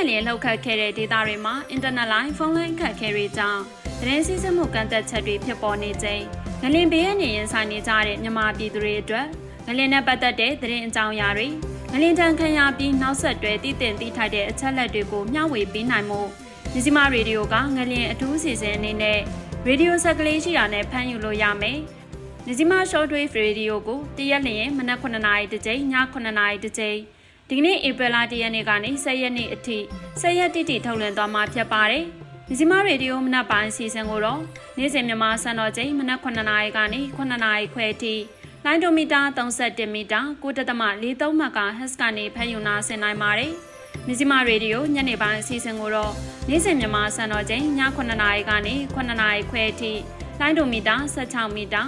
အားပြင်းငလျင်လှုပ်ခတ်ခဲ့တဲ့ဒေသတွေမှာအင်တာနက်လိုင်းဖုန်းလိုင်းခတ်ခဲတွေကြောင့်သတင်းစီးဆင်းမှုကန့်သက်ချက်တွေဖြစ်ပေါ်နေချိန်ငလျင်ဘေးရနေရင်ဆိုင်နေကြတဲ့မြန်မာပြည်သူတွေအတွက်ငလျင်နဲ့ပတ်သက်တဲ့သတင်းအကြောင်းအရာတွေငလျင်တန်ခံရပြီးနောက်ဆက်တွဲတည်တင်တည်ထိုက်တဲ့အချက်လက်တွေကိုမျှဝေပေးနိုင်မှုမြစီမရေဒီယိုကငလျင်အထူးအစီအစဉ်အနေနဲ့ရေဒီယိုဆက်ကလေးရှိတာနဲ့ဖမ်းယူလို့ရမယ်။မြစီမ short wave radio ကိုတရက်လျင်မနက်9:00နာရီတစ်ကြိမ်ည9:00နာရီတစ်ကြိမ် ဒီကနေ့ဧပြီလ1ရက်နေ့ကနေ10ရက်နေ့အထိ10ရက်တိတိထုတ်လွှင့်သွားမှာဖြစ်ပါတယ်။မြစီမရေဒီယိုမနက်ပိုင်းစီစဉ်ကိုတော့နေ့စဉ်မြန်မာစံတော်ချိန်မနက်9:00နာရီကနေ9:00နာရီခွဲအထိလိုင်းဒိုမီတာ31မီတာ9.43မကဟက်စ်ကနေဖမ်းယူနာဆင်နိုင်ပါတယ်။မြစီမရေဒီယိုညနေပိုင်းအစီအစဉ်ကိုတော့နေ့စဉ်မြန်မာစံတော်ချိန်ည9:00နာရီကနေ9:00နာရီခွဲအထိလိုင်းဒိုမီတာ16မီတာ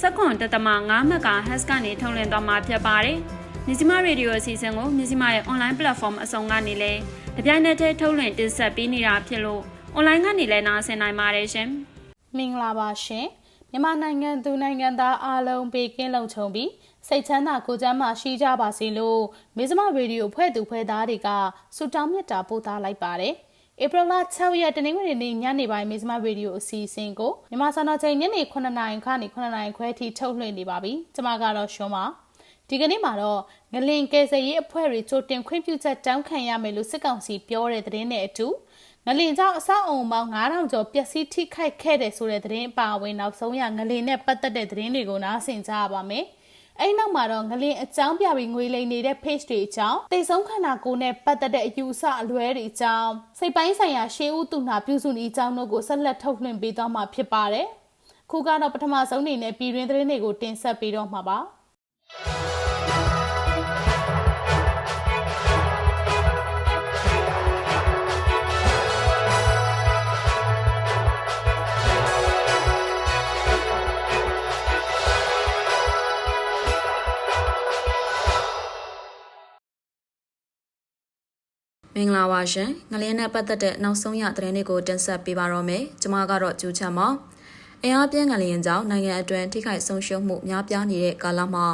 7.5မကဟက်စ်ကနေထုတ်လွှင့်သွားမှာဖြစ်ပါတယ်။ မြစီမရေဒီယိုအစီအစဉ်ကိုမြစီမရဲ့ online platform အစုံကနေလည်းတပြိုင်နက်တည်းထုတ်လွှင့်တင်ဆက်ပေးနေတာဖြစ်လို့ online ကနေလည်းနားဆင်နိုင်ပါတယ်ရှင်။မင်္ဂလာပါရှင်မြန်မာနိုင်ငံသူနိုင်ငံသားအားလုံးဘေးကင်းလုံခြုံပြီးစိတ်ချမ်းသာကိုယ်ကျန်းမာရှိကြပါစေလို့မစ္စမရေဒီယိုဖွဲ့သူဖွဲ့သားတွေကဆုတောင်းမြတ်တာပို့သလိုက်ပါတယ်ဧပြီလ6ရက်တနင်္ဂနွေနေ့ညနေပိုင်းမစ္စမရေဒီယိုအစီအစဉ်ကိုမြန်မာစံတော်ချိန်ညနေ9:00နာရီခန့်နေ9:00နာရီခွဲထိထုတ်လွှင့်နေပါပြီကျွန်မကတော့ရှုံးပါ ဒီကနေ့မှာတော့ငလင်ကယ်ဆယ်ရေးအဖွဲ့တွေချိုတင်ခွင့်ပြုချက်တောင်းခံရမယ်လို့စစ်ကောင်စီပြောတဲ့သတင်းနဲ့အတူငလင်ကြောင့်အဆောက်အုံပေါင်း9000ကျော်ပျက်စီးထိခိုက်ခဲ့တယ်ဆိုတဲ့သတင်းအပါအဝင်နောက်ဆုံးရငလင်နဲ့ပတ်သက်တဲ့သတင်းတွေကိုနားဆင်ကြရပါမယ်။အဲ့နောက်မှာတော့ငလင်အကြောင်းပြပြီးငွေလိမ်နေတဲ့ page တွေအကြောင်းတိတ်ဆုံးခန္ဓာကိုယ်နဲ့ပတ်သက်တဲ့အယူအဆအလွဲတွေအကြောင်းစိတ်ပိုင်းဆိုင်ရာရှေးဦးသူနာပြုစုနေအကြောင်းတို့ကိုဆက်လက်ထုတ်လွှင့်ပေးသွားမှာဖြစ်ပါတယ်။ခုကတော့ပထမဆုံးအနေနဲ့ပြည်တွင်းသတင်းတွေကိုတင်ဆက်ပေးတော့မှာပါ။ မင်္ဂလာပါရှင်ငလျင်နဲ့ပတ်သက်တဲ့နောက်ဆုံးရသတင်းတွေကိုတင်ဆက်ပေးပါတော့မယ်ကျွန်မကတော့ကျူးချမ်းပါအင်အားပြင်းငလျင်ကြောင့်နိုင်ငံအတွင်းထိခိုက်ဆုံးရှုံးမှုများပြားနေတဲ့ကာလမှာ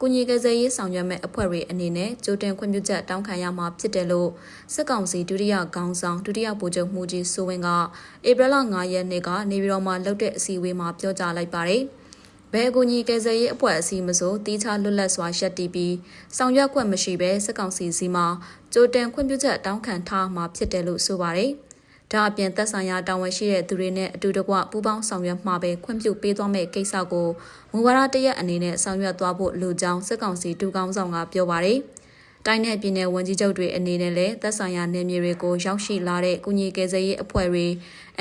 ကုညီကစားရေးဆောင်ရွက်မဲ့အဖွဲ့တွေအနေနဲ့ကြိုတင်ခွင့်ပြုချက်တောင်းခံရမှာဖြစ်တယ်လို့စစ်ကောင်စီဒုတိယခေါင်းဆောင်ဒုတိယဗိုလ်ချုပ်မှုကြီးစိုးဝင်းကဧပြီလ9ရက်နေ့ကနေပြည်တော်မှာလုပ်တဲ့အစည်းအဝေးမှာပြောကြားလိုက်ပါတယ်။ ဘယ်အကူညီကယ်ဆယ်ရေးအဖွဲ့အစည်းမဆိုတီးခြားလွတ်လပ်စွာရပ်တည်ပြီးဆောင်ရွက်ခွင့်မရှိဘဲစစ်ကောင်စီစီမှာကြိုတင်ခွင့်ပြုချက်တောင်းခံထားမှာဖြစ်တယ်လို့ဆိုပါတယ်။ဒါအပြင်သက်ဆိုင်ရာတာဝန်ရှိတဲ့သူတွေနဲ့အတူတကွပူးပေါင်းဆောင်ရွက်မှာပဲခွင့်ပြုပေးသွားမယ့်ကိစ္စကိုမူဝါဒတရက်အနေနဲ့ဆောင်ရွက်သွားဖို့လိုကြောင်းစစ်ကောင်စီတူကောင်းဆောင်ကပြောပါတယ်။ တိုင်းနယ်ပြည်နယ်ဝန်ကြီးချုပ်တွေအနေနဲ့လည်းသက်ဆိုင်ရာနယ်မြေတွေကိုရောက်ရှိလာတဲ့ကုညီကယ်ဆယ်ရေးအဖွဲ့တွေ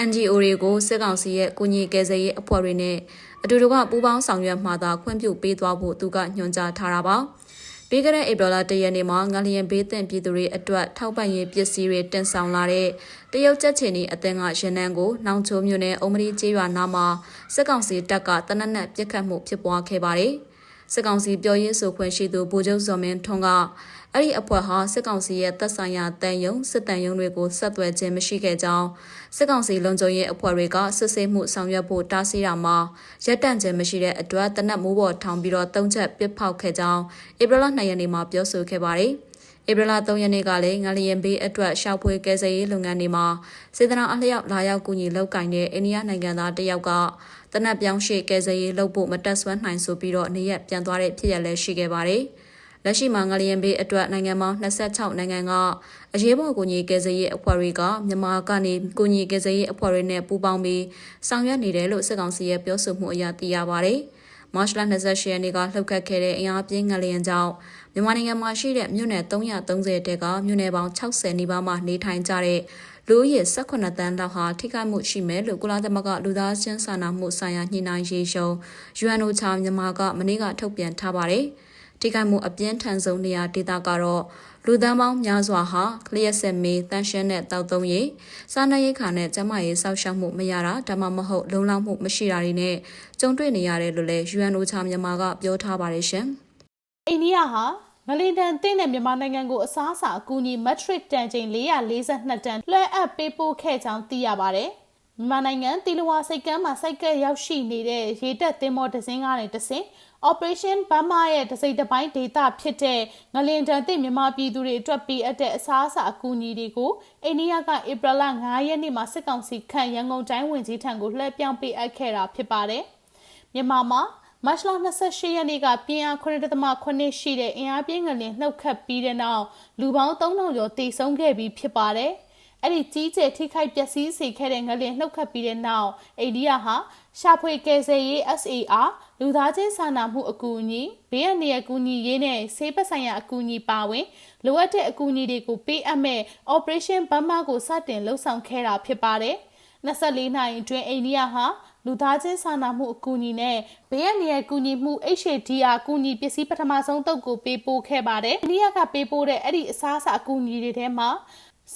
NGO တွေကိုစစ်ကောင်စီရဲ့ကုညီကယ်ဆယ်ရေးအဖွဲ့တွေနဲ့အတူတကွပူးပေါင်းဆောင်ရွက်မှသာခွင့်ပြုပေးသွားဖို့သူကညွှန်ကြားထားတာပါ။ပြီးခဲ့တဲ့ဧပြီလ၁ရက်နေ့မှာငလျင်ဘေးသင့်ပြည်သူတွေအတွက်ထောက်ပံ့ရေးပစ္စည်းတွေတင်ဆောင်လာတဲ့တရုတ်ချက်ချီနီအသင်းကရန်နန်းကိုနောင်ချိုမြို့နယ်အုံမရီကျေးရွာနားမှာစစ်ကောင်စီတပ်ကတနက်နက်ပစ်ခတ်မှုဖြစ်ပွားခဲ့ပါတယ်။စစ်ကောင်စီပြောရေးဆိုခွင့်ရှိသူဗိုလ်ချုပ်ဇော်မင်းထွန်းက အဲ့ဒီအဖွဲ့ဟာစစ်ကောင်စီရဲ့တပ်ဆိုင်ရာတန်ယုံစစ်တန်ယုံတွေကိုဆက်သွယ်ခြင်းမရှိခဲ့ကြောင်းစစ်ကောင်စီလုံခြုံရေးအဖွဲ့တွေကစစ်ဆေးမှုဆောင်ရွက်ဖို့တားဆီးတာမှာရက်တန့်ခြင်းမရှိတဲ့အတွက်တနက်မိုးပေါ်ထောင်ပြီးတော့တုံးချက်ပစ်ဖောက်ခဲ့ကြောင်းဧပြီလ2ရက်နေ့မှာပြောဆိုခဲ့ပါတယ်ဧပြီလ3ရက်နေ့ကလည်းငလျင်ဘေးအတွက်ရှောက်ဖွေကယ်ဆယ်ရေးလုပ်ငန်းတွေမှာစေတနာအလျောက်လာရောက်ကူညီလုပ်ကင်တဲ့အိန္ဒိယနိုင်ငံသားတယောက်ကတနက်ပြောင်းရှိကယ်ဆယ်ရေးလုပ်ဖို့မတက်ဆွမ်းနိုင်ဆိုပြီးတော့နေရက်ပြန်သွားတဲ့ဖြစ်ရလဲရှိခဲ့ပါတယ်။ လက်ရှိမှာငလျင်ဘေးအတွက်နိုင်ငံပေါင်း26နိုင်ငံကအရေးပေါ်ကူညီကယ်ဆယ်ရေးအဖွဲ့တွေကမြန်မာကနေကူညီကယ်ဆယ်ရေးအဖွဲ့တွေနဲ့ပူးပေါင်းပြီးဆောင်ရွက်နေတယ်လို့စစ်ကောင်စီရဲ့ပြောဆိုမှုအရသိရပါဗျ။မတ်လ28ရက်နေ့ကလှုပ်ခတ်ခဲ့တဲ့အင်အားပြင်းငလျင်ကြောင့်မြန်မာနိုင်ငံမှာရှိတဲ့မြို့နယ်330တဲကမြို့နယ်ပေါင်း60နီးပါးမှာနေထိုင်ကြတဲ့လူဦးရေ18တန်းလောက်ဟာထိခိုက်မှုရှိမယ်လို့ကုလသမဂ္ဂလူသားချင်းစာနာမှုဆိုင်ရာညှိနှိုင်းရေးရှုံ UNO ချာမြန်မာကမနေ့ကထုတ်ပြန်ထားပါတယ်။ ထိခိုက်မှုအပြင်းထန်ဆုံးနေရာဒေသကတော့လူသန်းပေါင်းများစွာဟာလျှက်ဆက်မေးတန်ရှင်းတဲ့တောက်သုံးရေးစားနပ်ရိက္ခာနဲ့ကျန်းမာရေးစောင့်ရှောက်မှုမရတာဒါမှမဟုတ်လုံလောက်မှုမရှိတာတွေနဲ့ကြုံတွေ့နေရတယ်လို့လည်း UNO ချမြန်မာကပြောထားပါတယ်ရှင်။အိန္ဒိယဟာငလင်တန်တင်းတဲ့မြန်မာနိုင်ငံကိုအစားအစာအကူအညီမက်ထရစ်တန်ချိန်442တန်လွှဲအပ်ပေးပို့ခဲ့ကြောင်းသိရပါတယ်။မြန်မာနိုင်ငံတီလဝါစိတ်ကမ်းမှာစိုက်ကက်ရောက်ရှိနေတဲ့ရေတပ်သင်းမောဒဇင်းကားနဲ့တဆင် Operation Burma ရဲ့တစိမ့်တစ်ပိုင်းဒေတာဖြစ်တဲ့ငလင်တန်သစ်မြန်မာပြည်သူတွေအတွက်ပေးအပ်တဲ့အစားအစာအကူအညီတွေကိုအိန္ဒိယကဧပြီလ9ရက်နေ့မှာစစ်ကောင်စီခန့်ရန်ကုန်တိုင်းဝန်ကြီးထံကိုလှည့်ပြောင်းပေးအပ်ခဲ့တာဖြစ်ပါတယ်။မြန်မာမှာမတ်လ28ရက်နေ့ကပြင်းအား9.8ရှိတဲ့အင်အားပြင်းငလင်နှုတ်ခတ်ပြီးတဲ့နောက်လူပေါင်း3000ကျော်တေဆုံးခဲ့ပြီးဖြစ်ပါတယ်။အဲ့ဒီကြီးကျယ်ထိခိုက်ပျက်စီးစေခဲ့တဲ့ငလင်နှုတ်ခတ်ပြီးတဲ့နောက်အိန္ဒိယဟာရှာဖွေကယ်ဆယ်ရေး SAR လူသားချင်းစာနာမှုအကူအညီဘေးအန္တရာယ်ကူညီရေးနဲ့ဆေးပတ်ဆိုင်ရာအကူအညီပါဝင်လိုအပ်တဲ့အကူအညီတွေကိုပေးအပ်မဲ့ Operation Burma ကိုစတင်လှုပ်ဆောင်ခဲ့တာဖြစ်ပါတယ်။24နိုင်အတွင်းအိန္ဒိယဟာလူသားချင်းစာနာမှုအကူအညီနဲ့ဘေးအန္တရာယ်ကူညီမှု HDR ကူညီပစ္စည်းပထမဆုံးတုပ်ကိုပေးပို့ခဲ့ပါတယ်။အိန္ဒိယကပေးပို့တဲ့အဲ့ဒီအစားအစာအကူအညီတွေထဲမှာ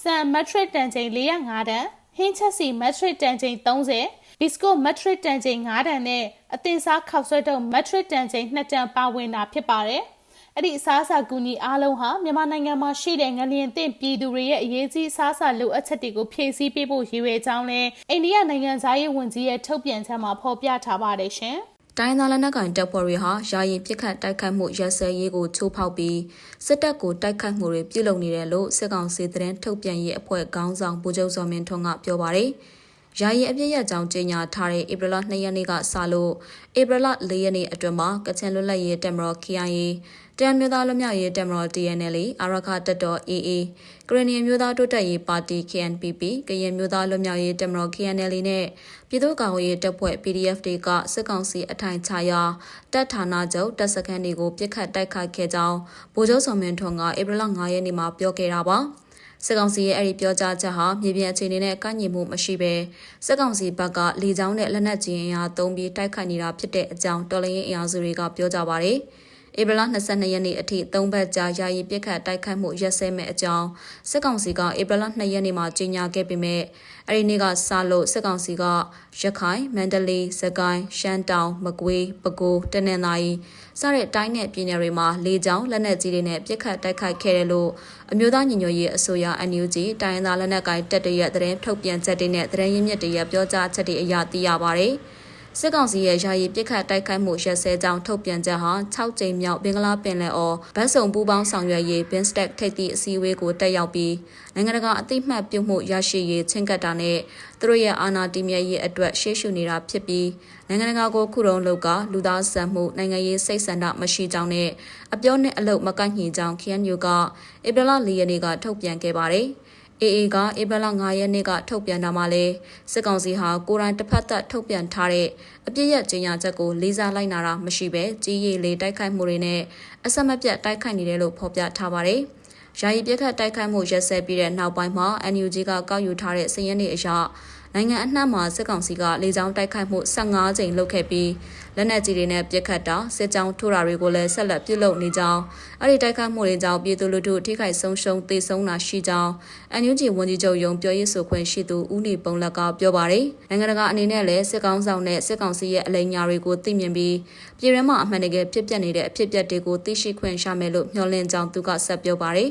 ဆန်မက်ထရစ်တန်ချိန်405တန်ဟင်းချက်စီမက်ထရစ်တန်ချိန်30 ဘစ်ကိုမက်ထရစ်တန်ချိန်9တန်နဲ့အသင်စားခောက်ဆွဲတုပ်မက်ထရစ်တန်ချိန်2တန်ပါဝင်တာဖြစ်ပါတယ်။အဲ့ဒီအစားအစာကူညီအားလုံးဟာမြန်မာနိုင်ငံမှာရှိတဲ့ငလျင်သင့်ပြည်သူတွေရဲ့အရေးကြီးအစားအစာလိုအပ်ချက်တွေကိုဖြည့်ဆည်းပေးဖို့ရည်ရွယ်ကြောင်းလည်းအိန္ဒိယနိုင်ငံသားရေးဝန်ကြီးရဲ့ထုတ်ပြန်ချက်မှာဖော်ပြထားပါတယ်ရှင်။တိုင်းသားလက်နက်ကိုင်တပ်ဖွဲ့တွေဟာယာယီပြစ်ခတ်တိုက်ခိုက်မှုရက်စဲရေးကိုချိုးဖောက်ပြီးစစ်တပ်ကိုတိုက်ခိုက်မှုတွေပြုလုပ်နေတယ်လို့စစ်ကောင်စီသတင်းထုတ်ပြန်ရေးအဖွဲ့ခေါင်းဆောင်ဗိုလ်ချုပ်စောမင်းထွန်းကပြောပါရယ်။ ယာယီအပြစ်ရကြောင်းကြေညာထားတဲ့ဧပြီလ2ရက်နေ့ကစလို့ဧပြီလ4ရက်နေ့အတွင်းမှာကချင်လွတ်လပ်ရေးတပ်မတော် KIA တန်မျိုးသားလွတ်မြောက်ရေးတပ်မတော် TNL အာရခတပ်တော် AA ကရနီမျိုးသားတိုးတက်ရေးပါတီ KNPP ကရင်မျိုးသားလွတ်မြောက်ရေးတပ်မတော် KNL နဲ့ပြည်သူ့ကောင်ရေးတပ်ဖွဲ့ PDF တွေကစစ်ကောင်စီအထိုင်ချရာတပ်ဌာနချုပ်တပ်စခန်းတွေကိုပြစ်ခတ်တိုက်ခိုက်ခဲ့ကြောင်းဗိုလ်ချုပ်စောမင်းထွန်းကဧပြီလ9ရက်နေ့မှာပြောခဲ့တာပါ စစ်ကောင်စီရဲ့အဲ့ဒီပြောကြားချက်ဟာမြေပြင်အခြေအနေနဲ့ကန့်ညီမှုမရှိဘဲစစ်ကောင်စီဘက်ကလေကြောင်းနဲ့လက်နက်ကြီးအင်အားသုံးပြီးတိုက်ခိုက်နေတာဖြစ်တဲ့အကြောင်းတော်လှန်ရေးအင်အားစုတွေကပြောကြပါရယ်ဧပြီလ22ရက်နေ့အထိ၃ဘက်ကြာယာယီပြစ်ခတ်တိုက်ခိုက်မှုရက်စဲမဲ့အကြောင်းစစ်ကောင်စီကဧပြီလ2ရက်နေ့မှာကြေညာခဲ့ပေမဲ့အဲဒီနေ့ကစလို့စစ်ကောင်စီကရခိုင်မန္တလေးစကိုင်းရှမ်းတောင်မကွေးပဲခူးတနင်္သာရီ စတဲ့တိုင်းနယ်ပြည်နယ်တွေမှာလေကြောင်းလက်နက်ကြီးတွေနဲ့ပြစ်ခတ်တိုက်ခိုက်ခဲ့တယ်လို့အမျိုးသားညီညွတ်ရေးအစိုးရ NUG တိုင်းရင်းသားလက်နက်ကိုင်တပ်တွေရဲ့သတင်းထုတ်ပြန်ချက်တွေနဲ့သတင်းရင်းမြစ်တွေရဲ့ပြောကြားချက်တွေအရသိရပါဗျ။ စစ်ကောင်စီရဲ့ယာယီပြစ်ခတ်တိုက်ခိုက်မှုရက်စဲကြောင်းထုတ်ပြန်ချက်ဟာ6ကြိမ်မြောက်ဘင်္ဂလားပင်လယ်အော်ဗတ်စုံပူးပေါင်းဆောင်ရွက်ရေး BIMSTEC ထိပ်သီးအစည်းအဝေးကိုတက်ရောက်ပြီးနိုင်ငံတကာအသိမှတ်ပြုမှုရရှိရေးချင်းကပ်တာနဲ့သူတို့ရဲ့အာဏာတည်မြဲရေးအတွက်ရှေ့ရှုနေတာဖြစ်ပြီးနိုင်ငံတကာကိုခုတုံးလောက်ကလူသားဆန်မှုနိုင်ငံရေးစိတ်ဆန္ဒမရှိကြောင်းနဲ့အပြောနဲ့အလုတ်မကိုက်ညီကြောင်း KNU ကဧပြီလ၄ရက်နေ့ကထုတ်ပြန်ခဲ့ပါတယ်။ AA ကဧပြီလ9ရက်နေ့ကထုတ်ပြန်တာမှာလဲစစ်ကောင်စီဟာကိုရိုင်းတစ်ဖက်သက်ထုတ်ပြန်ထားတဲ့အပြစ်ရကြေညာချက်ကိုလေးစားလိုက်နာတာမရှိဘဲကြီးရီလေးတိုက်ခိုက်မှုတွေနဲ့အဆက်မပြတ်တိုက်ခိုက်နေတယ်လို့ဖော်ပြထားပါတယ်။ယာယီပြစ်ခတ်တိုက်ခိုက်မှုရက်စဲပြီးတဲ့နောက်ပိုင်းမှာ NUG ကကောက်ယူထားတဲ့စည်ရင်းတွေအရ နိုင်ငံအနှံ့မှာစစ်ကောင်စီကလေကြောင်းတိုက်ခိုက်မှု15ကြိမ်လုပ်ခဲ့ပြီးလက်နက်ကြီးတွေနဲ့ပစ်ခတ်တာစစ်ကြောင်းထိုးတာတွေကိုလည်းဆက်လက်ပြုလုပ်နေကြောင်းအဲ့ဒီတိုက်ခိုက်မှုတွေကြောင့်ပြည်သူလူထုထိခိုက်ဆုံးရှုံးသေဆုံးတာရှိကြောင်းအန်ယူဂျီဝန်ကြီးချုပ်ယုံပြောရေးဆိုခွင့်ရှိသူဦးနေပုံလက်ကပြောပါတယ်နိုင်ငံတကာအနေနဲ့လည်းစစ်ကောင်ဆောင်နဲ့စစ်ကောင်စီရဲ့အလိညာတွေကိုသိမြင်ပြီးပြည်ရင်းမှာအမှန်တကယ်ဖြစ်ပျက်နေတဲ့အဖြစ်အပျက်တွေကိုသိရှိခွင့်ရမယ်လို့မျှော်လင့်ကြောင်းသူကဆက်ပြောပါတယ်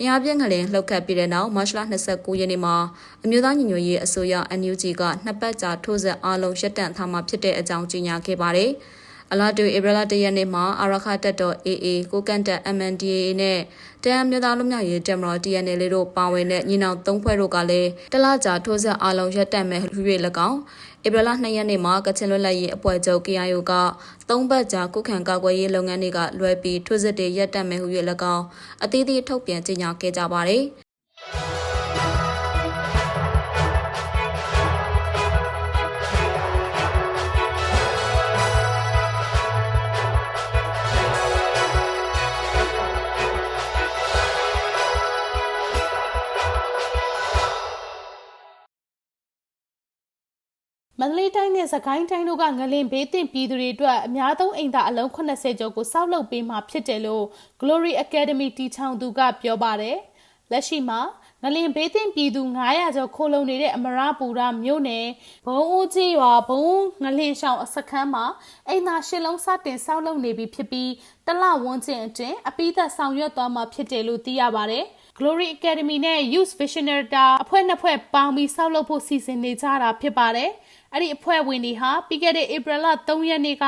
အင်အားပြင်းကလေးလှုပ်ခတ်ပြီးတဲ့နောက်မတ်လ29ရက်နေ့မှာအမျိုးသားညီညွတ်ရေးအစိုးရ NUG ကနှစ်ပတ်ကြာထိုးဆက်အားလုံးရပ်တန့်ထားမှာဖြစ်တဲ့အကြောင်းကြေညာခဲ့ပါတယ်။အလားတူဧပြီလ၁ရက်နေ့မှာအာရခတက်တော် AA ကိုကန့်တက် MNDAA နဲ့တန်အမျိုးသားလူမျိုးရေးတက်မတော် TNL တို့ပါဝင်တဲ့ညီနောင်သုံးဖွဲ့တို့ကလည်းတလကြာထိုးဆက်အားလုံးရပ်တန့်မဲ့လူ၍၎င်း ဧပြီလ2ရက်နေ့မှာကချင်လွတ်လပ်ရေးအဖွဲ့ချုပ် KIO ကသုံးပတ်ကြာကုခံကာကွယ်ရေးလုပ်ငန်းတွေကလွှဲပြီးထိုးစစ်တွေရပ်တန့်မဲ့ဟု၍၎င်းအသီးသီးထုတ်ပြန်ကြေညာခဲ့ကြပါတယ်။ မန္တလေးတိုင်းနဲ့စကိုင်းတိုင်းတို့ကငလင်ဘေးသင့်ပြည်သူတွေအတွက်အများဆုံးအိမ်သာအလုံး80ကျော်ကိုစောက်လုပ်ပေးမှာဖြစ်တယ်လို့ Glory Academy တီချောင်သူကပြောပါတယ်။လက်ရှိမှာငလင်ဘေးသင့်ပြည်သူ900ကျော်ခိုလုံနေတဲ့အမရပူရမြို့နယ်ဘုံဦးကြီးရွာဘုံငလင်ဆောင်အစခန်းမှာအိမ်သာရှစ်လုံးစတင်စောက်လုပ်နေပြီဖြစ်ပြီးတလဝန်းကျင်အတွင်းအပိသက်ဆောင်ရွက်သွားမှာဖြစ်တယ်လို့သိရပါတယ်။ Glory Academy နဲ့ Youth Visionary တာအဖွဲ့နှစ်ဖွဲ့ပေါင်းပြီးဆောက်လုပ်ဖို့စီစဉ်နေကြတာဖြစ်ပါတယ်။ အဲ့ဒီအဖွဲ့ဝင်တွေဟာပြီးခဲ့တဲ့ April လ3ရက်နေ့က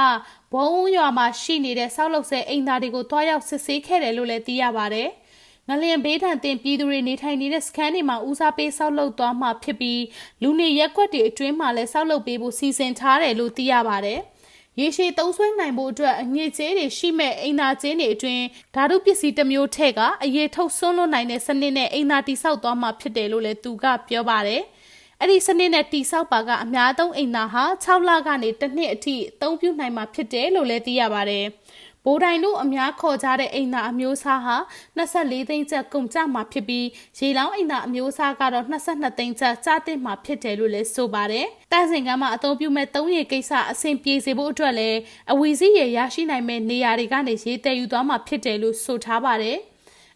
ဘုံရွာမှာရှိနေတဲ့ဆောက်လုပ်ဆဲအိမ်သားတွေကိုတွားရောက်စစ်ဆေးခဲ့တယ်လို့လည်းသိရပါတယ်။ငလျင်ဘေးဒဏ်တင်ပြည်သူတွေနေထိုင်နေတဲ့စခန်းတွေမှာဦးစားပေးဆောက်လုပ်သွားမှာဖြစ်ပြီးလူနေရက်ကွက်တွေအတွင်းမှာလည်းဆောက်လုပ်ပေးဖို့စီစဉ်ထားတယ်လို့သိရပါတယ်။ရေရှည်သုံးဆွဲနိုင်ဖို့အတွက်အငွေကြေးတွေရှိမဲ့အိမ်သာကျင်းတွေအတွင်းဓာတုပစ္စည်းတစ်မျိုးထက်ကအရေးထုတ်ဆွန်းလွတ်နိုင်တဲ့စနစ်နဲ့အိမ်သာတိဆောက်သွားမှာဖြစ်တယ်လို့လည်းသူကပြောပါတယ်။ အဲ့ဒီစနစ်နဲ့တိဆောက်ပါကအများသုံးအိမ်သာဟာ6လကနေတစ်နှစ်အထိအသုံးပြုနိုင်မှာဖြစ်တယ်လို့လည်းသိရပါတယ်။ဘိုးတိုင်တို့အများခေါ်ကြတဲ့အိမ်သာအမျိုးအစားဟာ24သိန်းကျပ်ကုန်ကျမှာဖြစ်ပြီးရေလောင်းအိမ်သာအမျိုးအစားကတော့22သိန်းကျပ်ကျသင့်မှာဖြစ်တယ်လို့လည်းဆိုပါတယ်။တန့်စင်ကမ်းမှာအသုံးပြုမဲ့၃ရေကိစ္စအဆင်ပြေစေဖို့အတွက်လည်းအဝီစီးရေရရှိနိုင်မဲ့နေရာတွေကနေရေတည်ယူသွားမှာဖြစ်တယ်လို့ဆိုထားပါတယ်။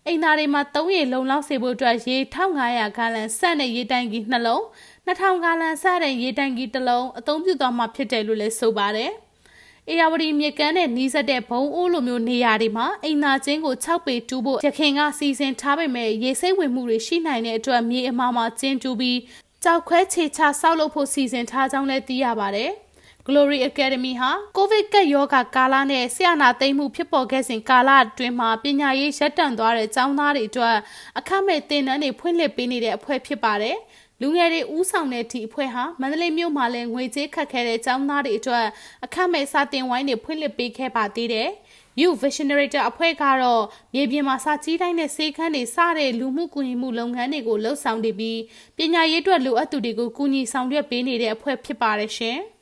အိမ်သားတွေမှာ3ရေလုံလောက်စေဖို့အတွက်ရေ1500ဂါလန်ဆက်တဲ့ရေတိုင်ကြီးနှလုံး 2000ဂါလန်ဆက်တဲ့ရေတိုင်ကြီးတစ်လုံးအသုံးပြုသွားမှာဖြစ်တယ်လို့လည်းဆိုပါတယ်။အေယာဝတီမြေကမ်းနဲ့နီးစပ်တဲ့ဘုံအိုးလိုမျိုးနေရာတွေမှာအိမ်သာချင်းကို6ပေတူးဖို့ရခင်ကစီစဉ်ထားပေမဲ့ရေစိမ့်ဝင်မှုတွေရှိနိုင်တဲ့အတွက်မြေအမှားမှာကျင်းတူးပြီးကြောက်ခွဲချေချဆောက်လုပ်ဖို့စီစဉ်ထားကြောင်းလည်းသိရပါတယ်။ Glory Academy ဟာကိုဗစ်ကပ်ရောဂါကာလနဲ့ဆရာနာသိမ်းမှုဖြစ်ပေါ်ခဲ့စဉ်ကာလအတွင်းမှာပညာရေးရပ်တန့်သွားတဲ့ကျောင်းသားတွေအတွက်အခမဲ့သင်တန်းတွေဖွင့်လှစ်ပေးနေတဲ့အဖွဲ့ဖြစ်ပါတယ်။ လူငယ်တွေဥဆောင်တဲ့ဒီအဖွဲ့ဟာမန္တလေးမြို့မှာလည်းငွေကြေးခတ်ခဲတဲ့ကျောင်းသားတွေအတွက်အခမဲ့စာတင်ဝိုင်းတွေဖွင့်လှစ်ပေးခဲ့ပါသေးတယ်။ You Visionary အဖွဲ့ကတော့မြေပြင်မှာစာကြီးတိုင်းနဲ့စေခန်းတွေစတဲ့လူမှုကူညီမှုလုပ်ငန်းတွေကိုလှုပ်ဆောင်နေပြီးပညာရေးအတွက်လိုအပ်သူတွေကိုကူညီဆောင်ရွက်ပေးနေတဲ့အဖွဲ့ဖြစ်ပါတယ်ရှင်။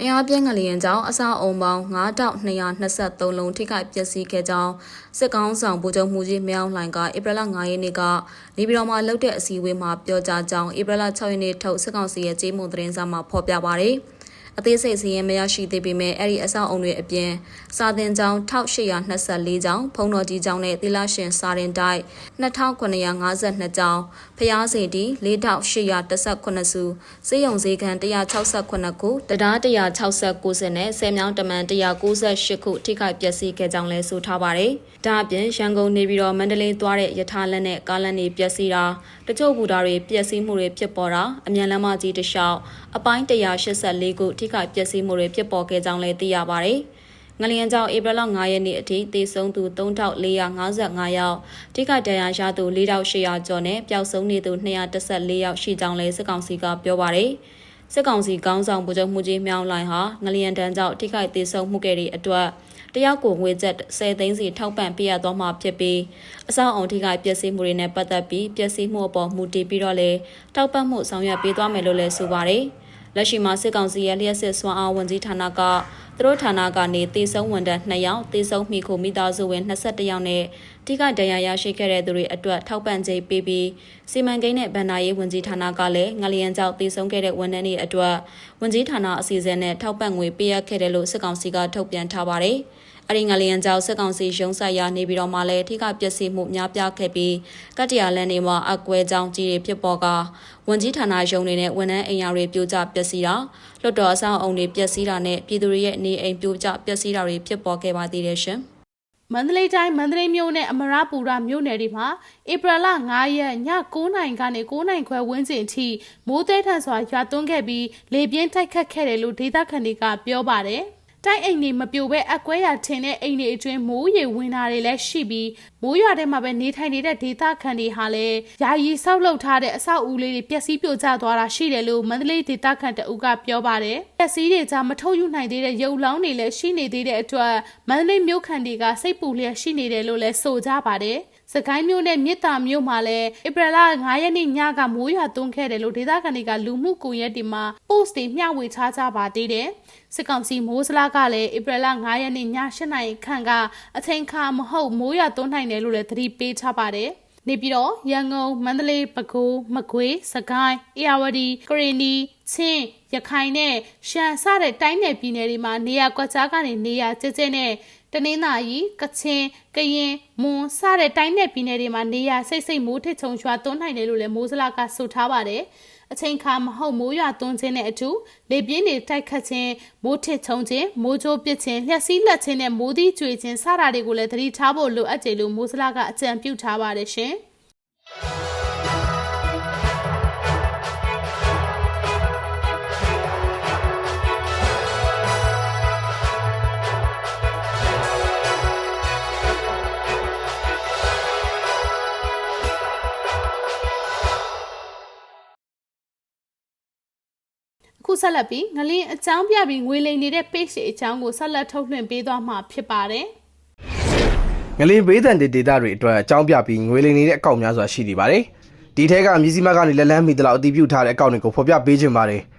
အင်အားပြင်းငလျင်ကြောင့်အဆောက်အုံပေါင်း9223လုံးထိခိုက်ပျက်စီးခဲ့ကြောင်းစစ်ကောင်းဆောင်ဗိုလ်ချုပ်မှုကြီးမြောင်းလှိုင်ကဧပြီလ9ရက်နေ့ကနေပြည်တော်မှာလုပ်တဲ့အစည်းအဝေးမှာပြောကြားကြောင်းဧပြီလ6ရက်နေ့ထုတ်စစ်ကောင်စီရဲ့ကြေးမုံသတင်းစာမှာဖော်ပြပါရယ်။အသေးစိတ်စီရင်မရရှိသေးပေမဲ့အဲ့ဒီအဆောက်အုံတွေအပြင်စာသင်ကျောင်း1824ကျောင်းဖုံတော်ကြီးကျောင်းနဲ့သီလရှင်စာရင်တိုက်2952ကျောင်းဖျားစီတီ4818စုစေယုံဈေးကန်168ခုတရား169စနဲ့ဆယ်မြောင်းတမန်198ခုထိခိုက်ပျက်စီးခဲ့ကြောင်းလည်းဆိုထားပါတယ်။ဒါအပြင်ရန်ကုန်နေပြီးတော့မန္တလေးသွားတဲ့ရထားလမ်းနဲ့ကားလမ်းတွေပျက်စီးတာတချို့ဘူတာတွေပျက်စီးမှုတွေဖြစ်ပေါ်တာအမြန်လမ်းမကြီးတစ်လျှောက်အပိုင်း184ခုထိခိုက်ပျက်စီးမှုတွေဖြစ်ပေါ်ခဲ့ကြောင်းလည်းသိရပါတယ်။ ငလျင်ကြောင့်ဧပြီလ9ရက်နေ့အထိသေဆုံးသူ3455ယောက်ထိခိုက်ဒဏ်ရာရသူ4800ကျော်နဲ့ပျောက်ဆုံးနေသူ214ယောက်ရှိကြောင်းလည်းစစ်ကောင်စီကပြောပါတယ်။စစ်ကောင်စီခေါင်းဆောင်ဗိုလ်ချုပ်မှုကြီးမြောင်းလိုင်ဟာငလျင်တန်းကြောင့်ထိခိုက်သေဆုံးမှုခဲ့တဲ့အတွက်တယောက်ကိုငွေကျပ်10သိန်းစီထောက်ပံ့ပေးရသွားမှာဖြစ်ပြီးအဆောင်အောင်ထိခိုက်ပျက်စီးမှုတွေနဲ့ပတ်သက်ပြီးပျက်စီးမှုအပေါ်မူတည်ပြီးတော့လည်းထောက်ပံ့မှုဆောင်ရွက်ပေးသွားမယ်လို့လည်းဆိုပါတယ်။ လက်ရှိမှာစစ်ကောင်စီရဲ့လျှက်စစ်စွမ်းအားဝန်ကြီးဌာနကသူတို့ဌာနကနေတေဆုံးဝန်ထမ်း2ယောက်တေဆုံးမိခိုမိသားစုဝင်22ယောက်နဲ့ထိခိုက်ဒဏ်ရာရရှိခဲ့တဲ့သူတွေအတွက်ထောက်ပံ့ကြေးပေးပြီးစီမံကိန်းနဲ့ဗန်နာရေးဝန်ကြီးဌာနကလည်းငလျင်ကြောင့်တေဆုံးခဲ့တဲ့ဝန်ထမ်းတွေအတွက်ဝန်ကြီးဌာနအစီအစဉ်နဲ့ထောက်ပံ့ငွေပေးအပ်ခဲ့တယ်လို့စစ်ကောင်စီကထုတ်ပြန်ထားပါတယ်။ အရင်ငလျင်ကြောင့်စစ်ကောင်စီရုံးဆက်ရနေပြီးတော့မှလည်းထိခိုက်ပျက်စီးမှုများပြားခဲ့ပြီးကတ္တရာလန်တွေမှာအကွဲကြောင်းကြီးတွေဖြစ်ပေါ်ကဝန်ကြီးဌာနရုံးတွေနဲ့ဝန်ထမ်းအိမ်ယာတွေပြိုကျပျက်စီးတာလွတ်တော်အဆောင်အုံတွေပျက်စီးတာနဲ့ပြည်သူတွေရဲ့နေအိမ်ပြိုကျပျက်စီးတာတွေဖြစ်ပေါ်ခဲ့ပါသေးတယ်ရှင်မန္တလေးတိုင်းမန္တလေးမြို့နဲ့အမရပူရမြို့နယ်တွေမှာဧပြီလ9ရက်ည9နိုင်ကနေ9နိုင်ခွဲဝန်းကျင်အထိမိုးသေးထန်စွာရွာသွန်းခဲ့ပြီးလေပြင်းတိုက်ခတ်ခဲ့တယ်လို့ဒေသခံတွေကပြောပါတယ်။ တိုက်အိမ်တွေမပြိုဘဲအကွဲရထင်တဲ့အိမ်တွေအတွင်းမိုးရေဝင်တာတွေလည်းရှိပြီးမိုးရွာထဲမှာပဲနေထိုင်နေတဲ့ဒေသခံတွေဟာလည်းယာယီဆောက်လုပ်ထားတဲ့အဆောက်အဦလေးတွေပျက်စီးပြိုကျသွားတာရှိတယ်လို့မန္တလေးဒေသခံတအုပ်ကပြောပါတယ်။ပျက်စီးတွေကြားမထုတ်ယူနိုင်သေးတဲ့ရုပ်လောင်းတွေလည်းရှိနေသေးတဲ့အတွက်မန္တလေးမြို့ခံတွေကစိတ်ပူလျက်ရှိနေတယ်လို့လည်းဆိုကြပါတယ်။ စကိုင်းမြို့နဲ့မြစ်တာမြို့မှာလည်းဧပြီလ9ရက်နေ့ညကမိုးရွာသွန်းခဲ့တယ်လို့ဒေသခံတွေကလူမှုကွန်ရက်တွေမှာ post တွေမျှဝေချကြပါသေးတယ်။စစ်ကောင်စီမိုးစလားကလည်းဧပြီလ9ရက်နေ့ည8နာရီခန့်ကအချိန်ခါမဟုတ်မိုးရွာသွန်းနိုင်တယ်လို့လည်းသတိပေးချပါတယ်။နေပြီးတော့ရန်ကုန်မန္တလေးပဲခူးမကွေးစကိုင်းအေရဝတီကရင်နီချင်းရခိုင်နဲ့ရှမ်းစတဲ့တိုင်းနယ်ပြည်နယ်တွေမှာနေရာကွက်ကြားကနေနေရာကျကျနဲ့ တနင်္သာရီကချင်ကရင်မွန်စတဲ့တိုင်းနယ်ပြည်နယ်တွေမှာနေရာစိတ်စိတ်မိုးထစ်ချုံရွာသွန်းနိုင်တယ်လို့လည်းမိုးစလာကဆိုထားပါတယ်အချိန်ခါမဟုတ်မိုးရွာသွန်းခြင်းနဲ့အတူလေပြင်းတွေတိုက်ခတ်ခြင်းမိုးထစ်ချုံခြင်းမိုးကြိုးပစ်ခြင်းလျှက်စီးလက်ခြင်းနဲ့မိုးသီးကျွေခြင်းစတာတွေကိုလည်းသတိထားဖို့လိုအပ်တယ်လို့မိုးစလာကအကြံပြုထားပါတယ်ရှင်။ ဆက်လက်ပြီးငလင်းအကြောင်းပြပြီးငွေလိမ်နေတဲ့ page တွေအကြောင်းကိုဆက်လက်ထုတ်လွှင့်ပေးသွားမှာဖြစ်ပါတယ်ငလင်ဘေးတန်ဒေတာတွေအတွက်အကြောင်းပြပြီးငွေလိမ်နေတဲ့အကောင့်များစွာရှိနေပါတယ်။ဒီထဲကမြစည်းမကနေလက်လန်းမိတလောက်အတည်ပြုထားတဲ့အကောင့်တွေကိုဖော်ပြပေးခြင်းပါတယ်။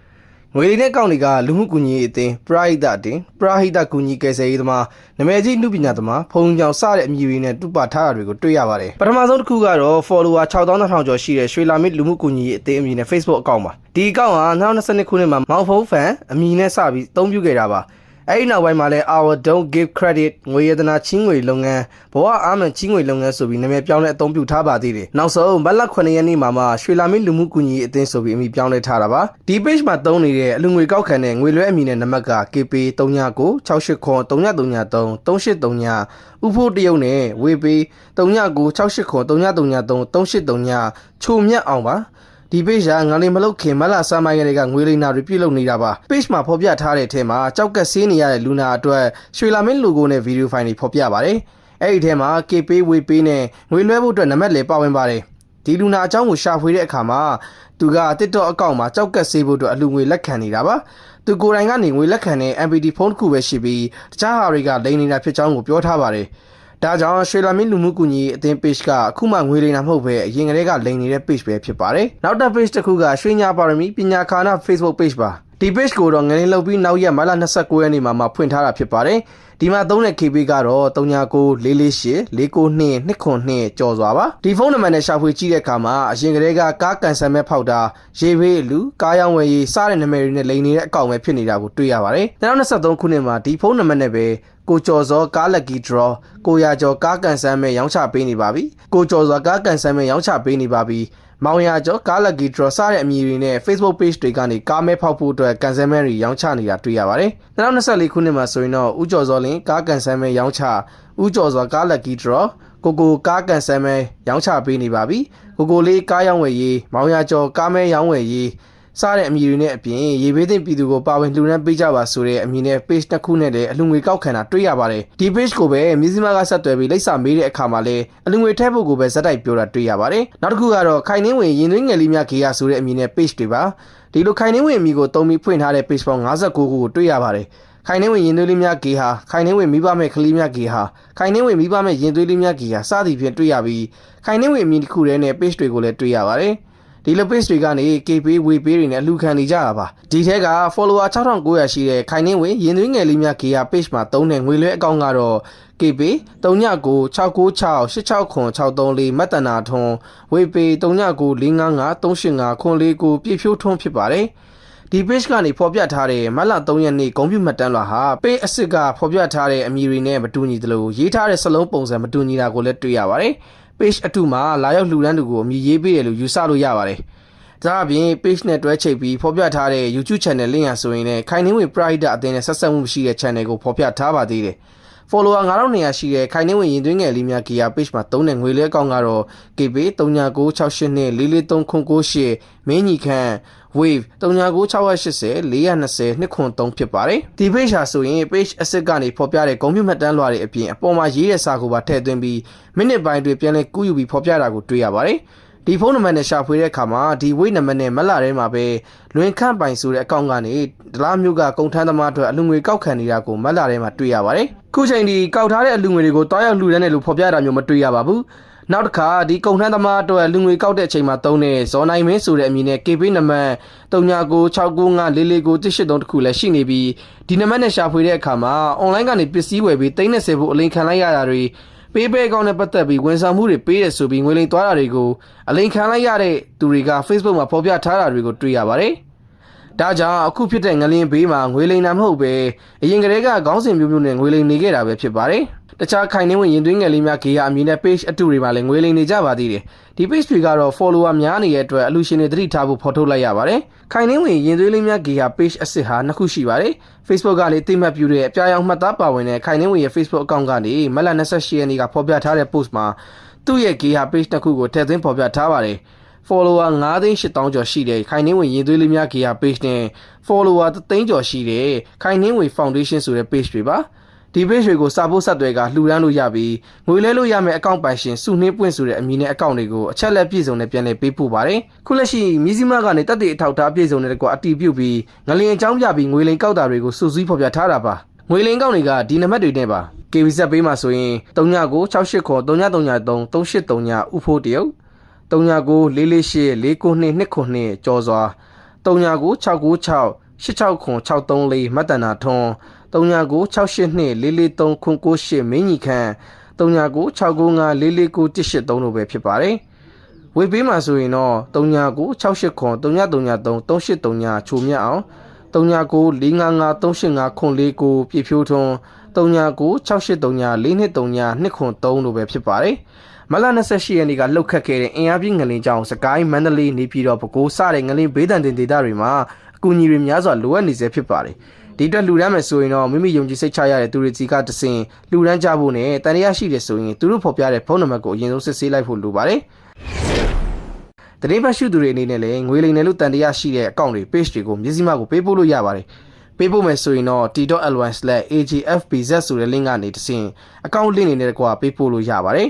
ငွေလိမ်တဲ့အကောင့်တွေကလူမှုကူညီရေးအသင်းပရာဟိတအတင်းပရာဟိတကူညီကယ်ဆယ်ရေးသမားနမယ်ကြီးလူပညာသမားဖုန်ကြောင်စတဲ့အမည်တွေနဲ့တူပါထားတာတွေကိုတွေ့ရပါတယ်။ပထမဆုံးတစ်ခုကတော့ follower 6200ကျော်ရှိတဲ့ရွှေလာမစ်လူမှုကူညီရေးအသင်းအမည်နဲ့ Facebook အကောင့်ပါ။ဒီအကောင့်က2022ခုနှစ်မှာမောင်ဖုံးဖန်အမည်နဲ့စပြီးအသုံးပြုခဲ့တာပါ။ အဲ့ဒီနောက်ပိုင်းမှာလဲ our don't give credit ငွေရတနာချင်းငွေလုပ်ငန်းဘဝအားမန်ချင်းငွေလုပ်ငန်းဆိုပြီးနာမည်ပြောင်းလဲအသုံးပြုထားပါသေးတယ်နောက်ဆုံးမတ်လ9ရက်နေ့မှာမှရွှေလာမင်းလူမှုကူညီရေးအသင်းဆိုပြီးအမည်ပြောင်းလဲထားတာပါဒီ page မှာသုံးနေတဲ့အလူငွေကောက်ခံတဲ့ငွေလွှဲအမည်နဲ့နံပါတ်က KP 39 68ခွန်3333 3839ဥဖို့တရုတ်နဲ့ဝေပေ39 68ခွန်3333 3839ချိုမြတ်အောင်ပါ ဒီ page ကငါလေးမလုတ်ခင်မလာဆာမိုင်းကလေးကငွေလိမ်နာတွေပြုတ်လုပ်နေတာပါ page မှာဖော်ပြထားတဲ့အထက်မှာကြောက်ကက်ဆေးနေရတဲ့လူနာအတွက်ရွှေလာမင်း logo နဲ့ video file တွေဖော်ပြပါတယ်အဲ့ဒီထဲမှာ KP ဝေပေးနဲ့ငွေလွှဲဖို့အတွက်နံပါတ်လည်းပါဝင်ပါတယ်ဒီလူနာအကြောင်းကိုရှာဖွေတဲ့အခါမှာသူက TikTok အကောင့်မှာကြောက်ကက်ဆေးဖို့အတွက်အလူငွေလက်ခံနေတာပါသူကိုယ်တိုင်ကနေငွေလက်ခံတဲ့ MPD ဖုန်းတစ်ခုပဲရှိပြီးတခြားဟာတွေကလိမ်နေတာဖြစ်ကြောင်းကိုပြောထားပါတယ် ဒါကြောင့်ရွှေလာမင်းလူမှုကူညီရေးအသင်း page ကအခုမှငွေလိမ်တာမဟုတ်ပဲအရင်ကတည်းကလိမ်နေတဲ့ page ပဲဖြစ်ပါတယ်။နောက်တစ် page တစ်ခုကရွှေညာပါရမီပညာခါနာ Facebook page ပါ။ ဒီ page ကိုတော့ငလင်းလုပ်ပြီးနောက်ရက်မလ29ရက်နေ့မှာမှဖွင့်ထားတာဖြစ်ပါတယ်။ဒီမှာသုံးတဲ့ KB ကတော့3994482922ကျော်စွာပါ။ဒီဖုန်းနံပါတ်နဲ့ရှာဖွေကြည့်တဲ့အခါမှာအရင်ကတည်းကကားကန်ဆယ်မဲ့ဖောက်တာရေဘေးလူကားရောင်းဝယ်ရေးစတဲ့နာမည်တွေနဲ့လိမ်နေတဲ့အကောင့်ပဲဖြစ်နေတာကိုတွေ့ရပါတယ်။2023ခုနှစ်မှာဒီဖုန်းနံပါတ်နဲ့ပဲကိုကျော်စောကားလက်ကြီး draw ကိုရကျော်ကားကန်ဆန်းမဲ့ရောင်းချပေးနေပါပြီကိုကျော်စောကားကန်ဆန်းမဲ့ရောင်းချပေးနေပါပြီ မောင်ရကျော်ကားလက်ကြီး draw စတဲ့အမည်တွေနဲ့ Facebook page တွေကနေကားမဲဖောက်ဖို့အတွက်ကန်ဆန်းမဲ့တွေရောင်းချနေတာတွေ့ရပါတယ်2024ခုနှစ်မှာဆိုရင်တော့ဦးကျော်စောလင်းကားကန်ဆန်းမဲ့ရောင်းချဦးကျော်စောကားလက်ကြီး draw ကိုကိုကားကန်ဆန်းမဲရောင်းချပေးနေပါပြီကိုကိုလေးကားရောင်းဝယ်ရေးမောင်ရကျော်ကားမဲရောင်းဝယ်ရေး စားတဲ့အမည်တွေနဲ့အပြင်ရေဘေးသင့်ပြည်သူကိုပါဝင်လှူဒန်းပေးကြပါဆိုတဲ့အမည်နဲ့ page တစ်ခုနဲ့လည်းအလူငွေကောက်ခံတာတွေ့ရပါတယ်ဒီ page ကိုပဲမြစည်းမကဆက်သွယ်ပြီးလိပ်စာမေးတဲ့အခါမှာလည်းအလူငွေထည့်ဖို့ကိုပဲဇက်တိုက်ပြောတာတွေ့ရပါတယ်နောက်တစ်ခုကတော့ခိုင်နှင်းဝင်ရင်သွင်းငယ်လေးများခေရဆိုတဲ့အမည်နဲ့ page တွေပါဒီလိုခိုင်နှင်းဝင်အမည်ကိုတုံးပြီးဖွင့်ထားတဲ့ page ပေါင်း59ခုကိုတွေ့ရပါတယ်ခိုင်နှင်းဝင်ရင်သွေးလေးများဂေဟာခိုင်နှင်းဝင်မိဘမဲ့ကလေးများဂေဟာခိုင်နှင်းဝင်မိဘမဲ့ရင်သွေးလေးများဂေဟာစသည်ဖြင့်တွေ့ရပြီးခိုင်နှင်းဝင်အမည်တစ်ခုတည်းနဲ့ page တွေကိုလည်းတွေ့ရပါတယ် ဒီလို page တွေကနေ KP ဝေပေးတွေနဲ့အလူခံနေကြတာပါဒီထက်က follower 6900ရှိတဲ့ခိုင်နှင်းဝင်ရင်သွေးငယ်လေးများဂေဟာ page မှာသုံးတဲ့ငွေလွှဲအကောင့်ကတော့ KP 3996966334မတ်တနာထွန်းဝေပေ399535385389ပြည့်ဖြိုးထွန်းဖြစ်ပါတယ်ဒီ page ကနေဖော်ပြထားတဲ့မတ်လ3ရက်နေ့ဂုံပြူမှတ်တမ်းလွှာဟာ page အစ်စ်ကဖော်ပြထားတဲ့အမည်တွေနဲ့မတူညီသလိုရေးထားတဲ့စလုံးပုံစံမတူညီတာကိုလည်းတွေ့ရပါတယ်။ page အတုမှာလာရောက်လှူဒန်းသူကိုအမည်ရေးပေးတယ်လို့ယူဆလို့ရပါတယ်။ဒါအပြင် page နဲ့တွဲချိတ်ပြီးဖော်ပြထားတဲ့ YouTube channel link ရဆိုရင်လည်းခိုင်နှင်းဝင် Pride အသင်းနဲ့ဆက်ဆက်မှုရှိတဲ့ channel ကိုဖော်ပြထားပါသေးတယ်။ follower 9200ရှိတဲ့ခိုင်နှင်းဝင်ရင်သွင်းငယ်လေးများ gear page မှာသုံးတဲ့ငွေလဲအကောင့်ကတော့ KB 399684နဲ့44398မင်းကြီးခန့် wave 399680 420 203ဖြစ်ပါတယ်ဒီ page ဟာဆိုရင် page asset ကနေဖော်ပြတဲ့ဂုဏ်ပြုမှတ်တမ်းလွှာတွေအပြင်အပေါ်မှာရေးတဲ့စာကိုပါထည့်သွင်းပြီးမိနစ်ပိုင်းတွေပြန်လဲကူးယူပြီးဖော်ပြတာကိုတွေ့ရပါတယ်ဒီဖုန်းနံပါတ်နဲ့ရှာဖွေတဲ့အခါမှာဒီ weight နံပါတ်နဲ့မလာထဲမှာပဲလွင်ခန့်ပိုင်ဆိုတဲ့အကောင့်ကနေဒလားမျိုးကကုန်ထမ်းသမားအတွက်အလူငွေကောက်ခံနေတာကိုမလာထဲမှာတွေ့ရပါတယ်။ခုချိန်ဒီကောက်ထားတဲ့အလူငွေတွေကိုတောက်ရောက်လှူဒန်းတယ်လို့ဖော်ပြတာမျိုးမတွေ့ရပါဘူး။ နောက်တစ်ခါဒီကုန်ထမ်းသမားအတွက်လူငွေကောက်တဲ့အချိန်မှာသုံးတဲ့ဇော်နိုင်မင်းဆိုတဲ့အမည်နဲ့ KB နံပါတ်399695449183တခုလည်းရှိနေပြီးဒီနံပါတ်နဲ့ရှာဖွေတဲ့အခါမှာ online ကနေပစ္စည်းဝယ်ပြီး30ဖို့အလိန်ခံလိုက်ရတာတွေပေးပေးကောင်းနဲ့ပတ်သက်ပြီးဝန်ဆောင်မှုတွေပေးတယ်ဆိုပြီးငွေလိမ်သွားတာတွေကိုအလိန်ခံလိုက်ရတဲ့သူတွေက Facebook မှာဖော်ပြထားတာတွေကိုတွေ့ရပါတယ်။ဒါကြောင့်အခုဖြစ်တဲ့ငလင်းဘေးမှာငွေလိမ်တာမဟုတ်ပဲအရင်ကတည်းကခေါင်းစဉ်မျိုးမျိုးနဲ့ငွေလိမ်နေခဲ့တာပဲဖြစ်ပါတယ်။ တခြားခိုင်နှင်းဝင်ရင်သွင်းငယ်လေးများဂေယအမည်နဲ့ page အတူတွေမှာလည်းငွေလိမ်နေကြပါသေးတယ်။ဒီ page တွေကတော့ follower များနေတဲ့အတွက်အလူရှင်တွေသတိထားဖို့ဖော်ထုတ်လိုက်ရပါတယ်။ခိုင်နှင်းဝင်ရင်သွင်းလေးများဂေယ page အစစ်ဟာနှစ်ခုရှိပါတယ်။ Facebook ကလည်းတိမှတ်ပြုတဲ့အပြာရောင်မှတ်သားပါဝင်တဲ့ခိုင်နှင်းဝင်ရဲ့ Facebook account ကနေမလ28ရက်နေ့ကဖော်ပြထားတဲ့ post မှာသူ့ရဲ့ gear page တစ်ခုကိုထည့်သွင်းဖော်ပြထားပါတယ် follower 9သိန်း8000ကျော်ရှိတဲ့ခိုင်နှင်းဝင်ရင်သွေးလေးများ gear page နဲ့ follower 3သိန်းကျော်ရှိတဲ့ခိုင်နှင်းဝင် foundation ဆိုတဲ့ page တွေပါ ဒီ page တွေကိုစာဖို့ဆက်တွေကလှူဒန်းလို့ရပြီးငွေလဲလို့ရမယ့်အကောင့်ပိုင်ရှင်စုနှင်းပွင့်ဆိုတဲ့အမည်နဲ့အကောင့်တွေကိုအချက်လက်ပြည့်စုံနဲ့ပြန်လည်ပေးပို့ပါတယ်ခုလက်ရှိမြစည်းမကနေတက်တဲ့အထောက်အထားပြည့်စုံတဲ့ကွာအတီးပြုတ်ပြီးငလျင်အကြောင်းပြပြီးငွေလိန်ကောက်တာတွေကိုစုစည်းဖော်ပြထားတာပါငွေလိန်ကောက်တွေကဒီနံပါတ်တွေနဲ့ပါ KB ဆက်ပေးမှာဆိုရင်39 68ခေါ်3933 383ဥဖိုးတရုတ်39 448 498 292ကျော်စွာ39 696 86ခွန်634မတ်တန်နာထွန်း39 682 443ခွန်98မင်းကြီးခန့်39 695 449 183တို့ပဲဖြစ်ပါတယ်ဝေပေးမှာဆိုရင်တော့39 68ခွန်3933 383ချိုမြတ်အောင်39 455 385ခွန်49ပြည့်ဖြိုးထွန်း39 6839 4239 2ခွန်3တို့ပဲဖြစ်ပါတယ်မလ28ရက်နေ့ကလှုပ်ခတ်ခဲ့တဲ့အင်အားပြင်းငလင်ကြောင့်စကိုင်းမန္တလေးနေပြည်တော်ပဲခူးစတဲ့ငလင်ဘေးဒဏ်တင်ဒေသတွေမှာအကူအညီတွေများစွာလိုအပ်နေစေဖြစ်ပါတယ် ဒီအတွက်လှူဒန်းမယ်ဆိုရင်တော့မိမိယုံကြည်စိတ်ချရတဲ့သူတွေစီကတဆင်လှူဒန်းကြဖို့နဲ့တန်ရရရှိတယ်ဆိုရင်သူတို့ဖော်ပြတဲ့ဖုန်းနံပါတ်ကိုအရင်ဆုံးစစ်ဆေးလိုက်ဖို့လိုပါတယ်တတိပတ်ရှုသူတွေအနေနဲ့လည်းငွေလိမ်တယ်လို့တန်တရားရှိတဲ့အကောင့်တွေ page တွေကိုမျက်စိမှကိုပေးပို့လို့ရပါတယ်ပေးပို့မယ်ဆိုရင်တော့ t.ly/agfbz ဆိုတဲ့ link ကနေတဆင်အကောင့် link နေနဲ့ကွာပေးပို့လို့ရပါတယ်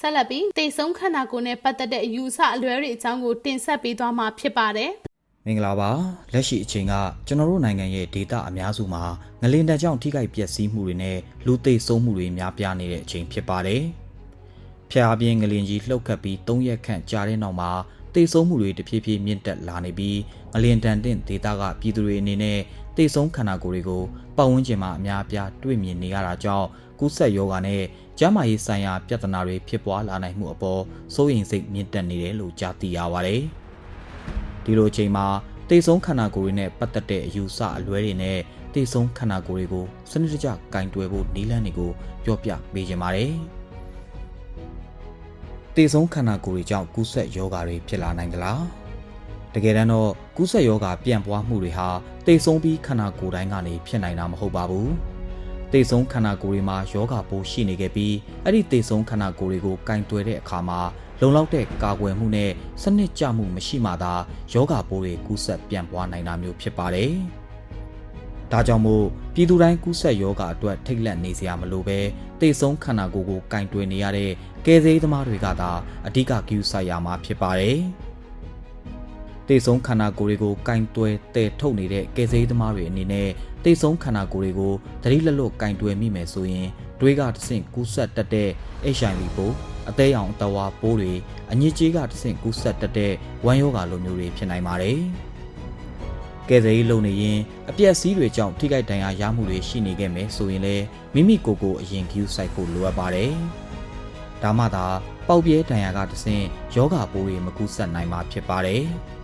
ဆက်လက်ပြီးတေဆုံးခန္ဓာကိုယ်နဲ့ပတ်သက်တဲ့အယူအဆအလွဲတွေအကြောင်းကိုတင်ဆက်ပေးသွားမှာဖြစ်ပါတယ်မင်္ဂလာပါလက်ရှိအချိန်ကကျွန်တော်တို့နိုင်ငံရဲ့ဒေတာအများစုမှာငလင်တကြောင့်ထိခိုက်ပျက်စီးမှုတွေနဲ့လူသိဆုံးမှုတွေများပြားနေတဲ့အချိန်ဖြစ်ပါတယ်။ဖျားပြင်းငလင်ကြီးလှုပ်ခတ်ပြီး၃ရက်ခန့်ကြာတဲ့နောက်မှာသိဆုံးမှုတွေတဖြည်းဖြည်းမြင့်တက်လာနေပြီးငလင်တန်တဲ့ဒေတာကပြည်သူတွေအနေနဲ့သိဆုံးခန္ဓာကိုယ်တွေကိုပတ်ဝန်းကျင်မှာအများပြားတွေ့မြင်နေရတာကြောင့်ကူးစက်ရောဂါနဲ့ ကျန်းမာရေးဆိုင်ရာပြဿနာတွေဖြစ်ပွားလာနိုင်မှုအပေါ်စိုးရိမ်စိတ်မြင့်တက်နေတယ်လို့ကြားသိရပါတယ်။ဒီလိုအချိန်မှာတိတ်ဆုံးခန္ဓာကိုယ်တွေနဲ့ပတ်သက်တဲ့အယူဆအလွဲတွေနဲ့တိတ်ဆုံးခန္ဓာကိုယ်တွေကိုစနစ်တကျကင်တွယ်ဖို့နည်းလမ်းတွေကိုပြောပြပေးခြင်းပါတယ်။တိတ်ဆုံးခန္ဓာကိုယ်တွေကြောင့်ကူးစက်ရောဂါတွေဖြစ်လာနိုင်သလား။တကယ်တမ်းတော့ကူးစက်ရောဂါပြန့်ပွားမှုတွေဟာတိတ်ဆုံးပြီးခန္ဓာကိုယ်တိုင်းကနေဖြစ်နိုင်တာမဟုတ်ပါဘူး။ တိတ်ဆုံးခန္ဓာကိုယ်တွေမှာယောဂပိုးရှိနေခဲ့ပြီးအဲ့ဒီတိတ်ဆုံးခန္ဓာကိုယ်တွေကိုကင်တွယ်တဲ့အခါမှာလုံလောက်တဲ့ကာကွယ်မှုနဲ့စနစ်ကျမှုမရှိမှသာယောဂပိုးတွေကူးစက်ပြန့်ပွားနိုင်တာမျိုးဖြစ်ပါတယ်။ဒါကြောင့်မို့ပြည်သူတိုင်းကူးစက်ယောဂအတွက်ထိတ်လန့်နေစရာမလိုပဲတိတ်ဆုံးခန္ဓာကိုယ်ကိုကင်တွယ်နေရတဲ့ကယ်ဆယ်ရေးသမားတွေကသာအဓိကဂရုစိုက်ရမှာဖြစ်ပါတယ်။တိတ်ဆုံးခန္ဓာကိုယ်တွေကိုကင်တွယ်တည်ထုတ်နေတဲ့ကယ်ဆယ်ရေးသမားတွေအနေနဲ့ တိတ်ဆုံးခန္ဓာကိုယ်တွေကိုသတိလက်လွတ်ကင်တွယ်မိမယ်ဆိုရင်တွေးကတဆင့်ကူးစက်တတ်တဲ့ HIV ပိုးအသေးအောင်တဝါပိုးတွေအညစ်အကြေးကတဆင့်ကူးစက်တတ်တဲ့ဝမ်းရောဂါလိုမျိုးတွေဖြစ်နိုင်ပါတယ်။ကဲဆယ်ရေးလုပ်နေရင်အပြက်စီးတွေကြောင့်ထိခိုက်ဒဏ်ရာရမှုတွေရှိနေခဲ့မယ်ဆိုရင်လည်းမိမိကိုယ်ကိုအရင်ကျူးဆိုင်ဖို့လိုအပ်ပါတယ်။ဒါမှသာပေါက်ပြဲဒဏ်ရာကတဆင့်ယောဂပိုးတွေမကူးစက်နိုင်မှာဖြစ်ပါတယ်။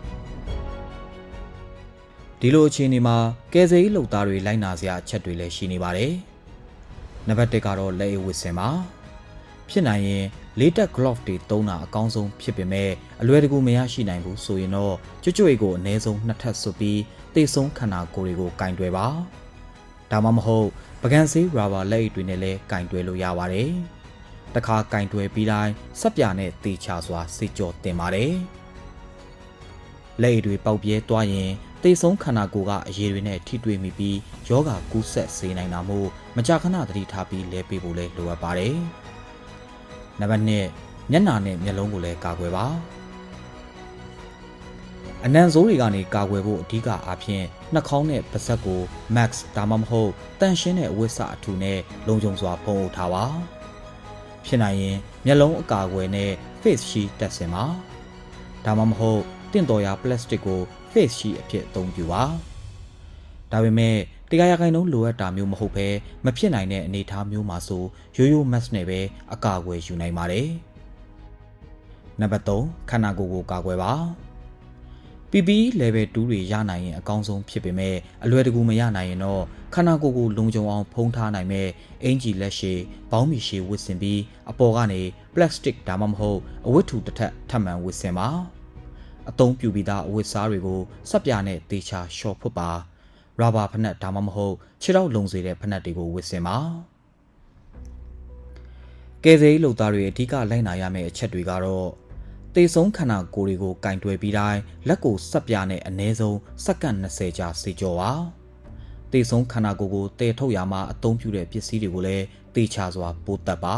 ဒီလိုအခြေအနေမှာကဲဆယ်ရေးလုပ်သားတွေလိုက်နာစရာအချက်တွေလည်းရှိနေပါတယ်။နံပါတ်1ကတော့လက်အိတ်ဝတ်ဆင်ပါ။ဖြစ်နိုင်ရင်လေးတက် glove တွေသုံးတာအကောင်းဆုံးဖြစ်ပေမဲ့အလွယ်တကူမရရှိနိုင်ဘူးဆိုရင်တော့ကြွကြွေကိုအနည်းဆုံးနှစ်ထပ်ဆွပြီးတိတ်ဆုံးခန္ဓာကိုယ်တွေကိုကင်တွယ်ပါဒါမှမဟုတ်ပကံဆေးရာဘာလက်အိတ်တွေနဲ့လည်းကင်တွယ်လို့ရပါတယ်တခါကင်တွယ်ပြီးတိုင်းစက်ပြာနဲ့တေချာစွာစေကြောတင်ပါတယ်လက်အိတ်တွေပေါက်ပြဲသွားရင် တိတ်ဆုံးခန္ဓာကိုယ်ကအရေတွေနဲ့ထိတွေ့မိပြီးယောဂကူးဆက်စေနိုင်တာမို့မကြာခဏသတိထားပြီးလဲပေးဖို့လည်းလိုအပ်ပါတယ်နံပါတ်1မျက်နှာနဲ့မျက်လုံးကိုလည်းကာကွယ်ပါအနံဆိုးတွေကနေကာကွယ်ဖို့အဓိကအားဖြင့်နှာခေါင်းနဲ့ပါးစပ်ကို max ဒါမှမဟုတ်တန့်ရှင်းတဲ့အဝတ်စအထူနဲ့လုံခြုံစွာဖုံးအုပ်ထားပါဖြစ်နိုင်ရင်မျက်လုံးအကာအကွယ်နဲ့ face shield တပ်ဆင်ပါဒါမှမဟုတ်တင့်တော်ရာပလတ်စတစ်ကို face shield အဖြစ်အသုံးပြုပါဒါပေမဲ့တရားရခိုင်နှုန်းလိုအပ်တာမျိုးမဟုတ်ဘဲမဖြစ်နိုင်တဲ့အနေအထားမျိုးမှာဆိုရိုးရိုး mask နဲ့ပဲအကာအကွယ်ယူနိုင်ပါတယ်နံပါတ်3ခန္ဓာကိုယ်ကိုကာကွယ်ပါ PPE level 2တွေရနိုင်ရင်အကောင်းဆုံးဖြစ်ပေမဲ့အလွယ်တကူမရနိုင်ရင်တော့ခန္ဓာကိုယ်ကိုလုံခြုံအောင်ဖုံးထားနိုင်မဲ့အင်ဂျီလက်ရှည်ဘောင်းမီရှည်ဝတ်ဆင်ပြီးအပေါ်ကနေပလတ်စတစ်ဒါမှမဟုတ်အဝတ်ထူတစ်ထပ်ထပ်မံဝတ်ဆင်ပါ အသုံးပြုပြီးသားအဝတ်စားတွေကိုစက်ပြာနဲ့တေချာရှော့ဖွတ်ပါရာဘာဖနက်ဒါမှမဟုတ်ခြေထောက်လုံစေတဲ့ဖနက်တွေကိုဝတ်ဆင်ပါကယ်ဆယ်ရေးလုပ်သားတွေအဓိကလိုက်နာရမယ့်အချက်တွေကတော့တေဆုံးခန္ဓာကိုယ်တွေကိုကင်တွယ်ပြီးတိုင်းလက်ကိုစက်ပြာနဲ့အနည်းဆုံးစက္ကန့်20ကြာစေကြောပါတေဆုံးခန္ဓာကိုယ်ကိုတည်ထုတ်ရမှာအသုံးပြုတဲ့ပစ္စည်းတွေကိုလည်းတေချာစွာပိုးတက်ပါ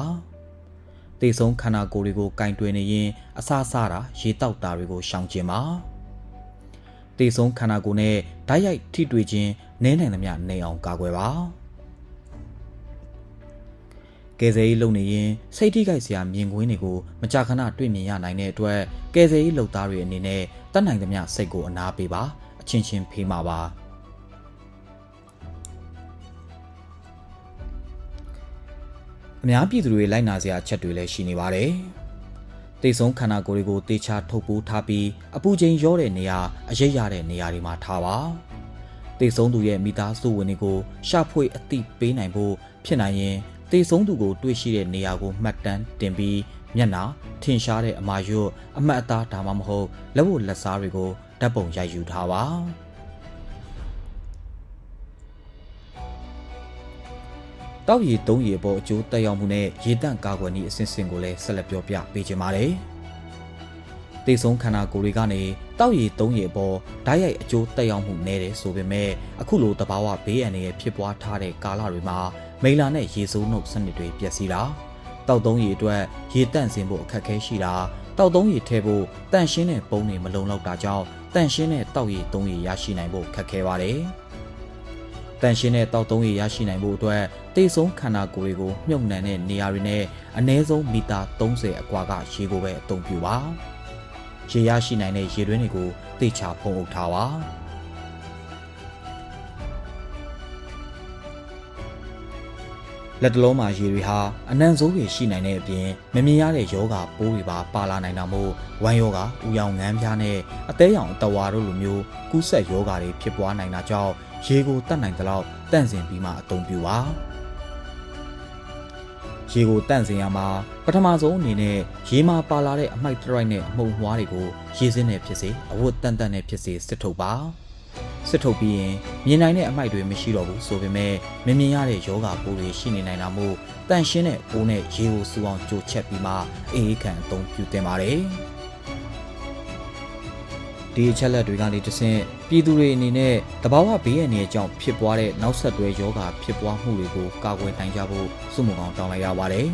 တေဆုံးခန္ဓာကိုယ်တွေကိုကင်တွယ်နေရင်အဆအဆတာရေတောက်တာတွေကိုရှောင်ကျင်ပါတေဆုံးခန္ဓာကိုယ်နဲ့ဓာတ်ရိုက်ထိတွေ့ခြင်းနည်းနိုင်သမျှနေအောင်ကာကွယ်ပါကယ်ဆယ်ရေးလုပ်နေရင်စိတ်ထိခိုက်စရာမြင်ကွင်းတွေကိုမကြာခဏတွေ့မြင်ရနိုင်တဲ့အတွက်ကယ်ဆယ်ရေးလုပ်သားတွေအနေနဲ့တတ်နိုင်သမျှစိတ်ကိုအနာပေးပါအချင်းချင်းဖေးမှာပါ အများပြည်သူတွေလိုက်နာစရာအချက်တွေလည်းရှိနေပါတယ်။တေဆုံးခန္ဓာကိုယ်တွေကိုတေချာထုတ်ပိုးထားပြီးအပူချိန်ရောတဲ့နေရာအရိပ်ရတဲ့နေရာတွေမှာထားပါ။တေဆုံးသူရဲ့မိသားစုဝင်တွေကိုရှာဖွေအသိပေးနိုင်ဖို့ဖြစ်နိုင်ရင်တေဆုံးသူကိုတွေ့ရှိတဲ့နေရာကိုမှတ်တမ်းတင်ပြီးမျက်နှာထင်ရှားတဲ့အမာရွတ်အမှတ်အသားဒါမှမဟုတ်လက်ဝတ်လက်စားတွေကိုဓာတ်ပုံရိုက်ယူထားပါ တောက်ရည်သုံးရည်အပေါ်အကျိုးတက်ရောက်မှုနဲ့ရေတန့်ကာကွယ်နည်းအစဉ်စဉ်ကိုလည်းဆက်လက်ပြောပြပေးချင်ပါတယ်။တေဆုံးခန္ဓာကိုယ်တွေကနေတောက်ရည်သုံးရည်အပေါ်ဓာတ်ရိုက်အကျိုးတက်ရောက်မှုနည်းတယ်ဆိုပေမဲ့အခုလိုတဘာဝဘေးအန္တရာယ်ဖြစ်ပွားထားတဲ့ကာလတွေမှာမိလာနဲ့ရေစိုးနှုတ်စနစ်တွေပျက်စီးတာတောက်သုံးရည်အတွက်ရေတန့်စင်ဖို့အခက်အခဲရှိတာတောက်သုံးရည်ထဲဖို့တန့်ရှင်းတဲ့ပုံတွေမလုံလောက်တာကြောင့်တန့်ရှင်းတဲ့တောက်ရည်သုံးရည်ရရှိနိုင်ဖို့ခက်ခဲပါတယ်။တန်ရှင်းတဲ့တောက်သုံးရည်ရရှိနိုင်ဖို့အတွက် တေဆုံးခန္ဓာကိုယ်တွေကိုမြုပ်နှံတဲ့နေရာတွေနဲ့အနည်းဆုံးမီတာ30အကွာကရေကိုပဲအသုံးပြုပါ။ရေရရှိနိုင်တဲ့ရေတွင်းတွေကိုတေချာဖုံးအုပ်ထားပါ။လက်တလုံးမှာရေတွေဟာအနံ့ဆိုးတွေရှိနိုင်တဲ့အပြင်မမြင်ရတဲ့ယောဂပိုးတွေပါပါလာနိုင်တာမို့ဝမ်းယောဂ၊ဥယောင်ငန်းပြားနဲ့အသေးရောင်အတဝါတို့လိုမျိုးကူးစက်ယောဂတွေဖြစ်ပွားနိုင်တာကြောင့်ရေကိုတတ်နိုင်သလောက်တန့်စင်ပြီးမှအသုံးပြုပါ ရေကိုတန့်စင်ရမှာပထမဆုံးအနေနဲ့ရေမှာပါလာတဲ့အမိုက်တရိုက်နဲ့အမှုန်မွှားတွေကိုရေစင်းနဲ့ဖြစ်စေအဝတ်တန်တန်နဲ့ဖြစ်စေစစ်ထုတ်ပါစစ်ထုတ်ပြီးရင်မြင်နိုင်တဲ့အမိုက်တွေမရှိတော့ဘူးဆိုပေမဲ့မမြင်ရတဲ့ယောဂပိုးတွေရှိနေနိုင်တာမို့တန့်ရှင်းတဲ့ပိုးနဲ့ရေကိုစူအောင်ကြိုချက်ပြီးမှအေးအေးခံအသုံးပြုသင့်ပါတယ်ဒီအချက်လက်တွေကနေတဆင့် ပြည်သူတွေအနေနဲ့တဘာဝဘေးရန်တွေအကြောင်းဖြစ်ပွားတဲ့နောက်ဆက်တွဲယောဂဖြစ်ပွားမှုတွေကိုကာကွယ်နိုင်ကြဖို့စုမှုကောင်တောင်းလိုက်ရပါတယ်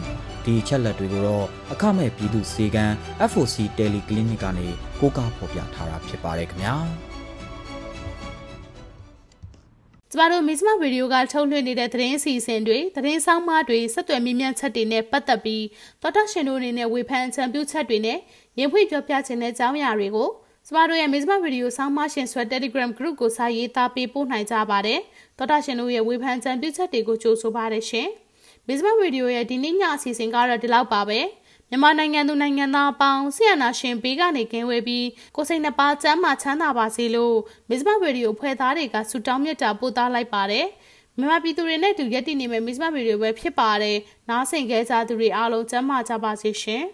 ဒီအချက်လက်တွေကိုတော့အခမဲ့ပြည်သူစေကန်း FOC Teleclinic ကနေကိုးကားဖော်ပြထားတာဖြစ်ပါတယ်ခင်ဗျာကျမတို့မစ္စမဗီဒီယိုကထုတ်လွှင့်နေတဲ့သတင်းအစီအစဉ်တွေသတင်းဆောင်မတွေဆက်သွယ်မြင့်မြတ်ချက်တွေနဲ့ပတ်သက်ပြီးတော်တော်ရှင်တို့အနေနဲ့ဝေဖန်အကြံပြုချက်တွေနဲ့ရင်ဖွင့်ပြောပြခြင်းတဲ့အကြောင်းအရာတွေကို ကျမတို့ရဲ့မစ္စမဗီဒီယိုဆောင်းမရှင်ဆွဲ Telegram Group ကိုစာရေးသားပေးပို့နိုင်ကြပါတယ်တော်တော်ရှင်တို့ရဲ့ဝေဖန်အကြံပြုချက်တွေကိုကြိုဆိုပါရရှင်မစ္စမဗီဒီယိုရဲ့ဒီနေ့ညအစီအစဉ်ကတော့ဒီလောက်ပါပဲမြန်မာနိုင်ငံသူနိုင်ငံသားအပေါင်းဆီယနာရှင်ဘေးကနေကင်းဝေးပြီးကိုစိတ်နှပါချမ်းမှချမ်းသာပါစေလို့မစ္စမဗီဒီယိုဖွဲ့သားတွေကဆုတောင်းမြတ်တာပို့သားလိုက်ပါတယ်မြန်မာပြည်သူတွေနဲ့တူရက်တည်နေမဲ့မစ္စမဗီဒီယိုပဲဖြစ်ပါတယ်နားဆင်ကြကြသူတွေအားလုံးချမ်းသာကြပါစေရှင်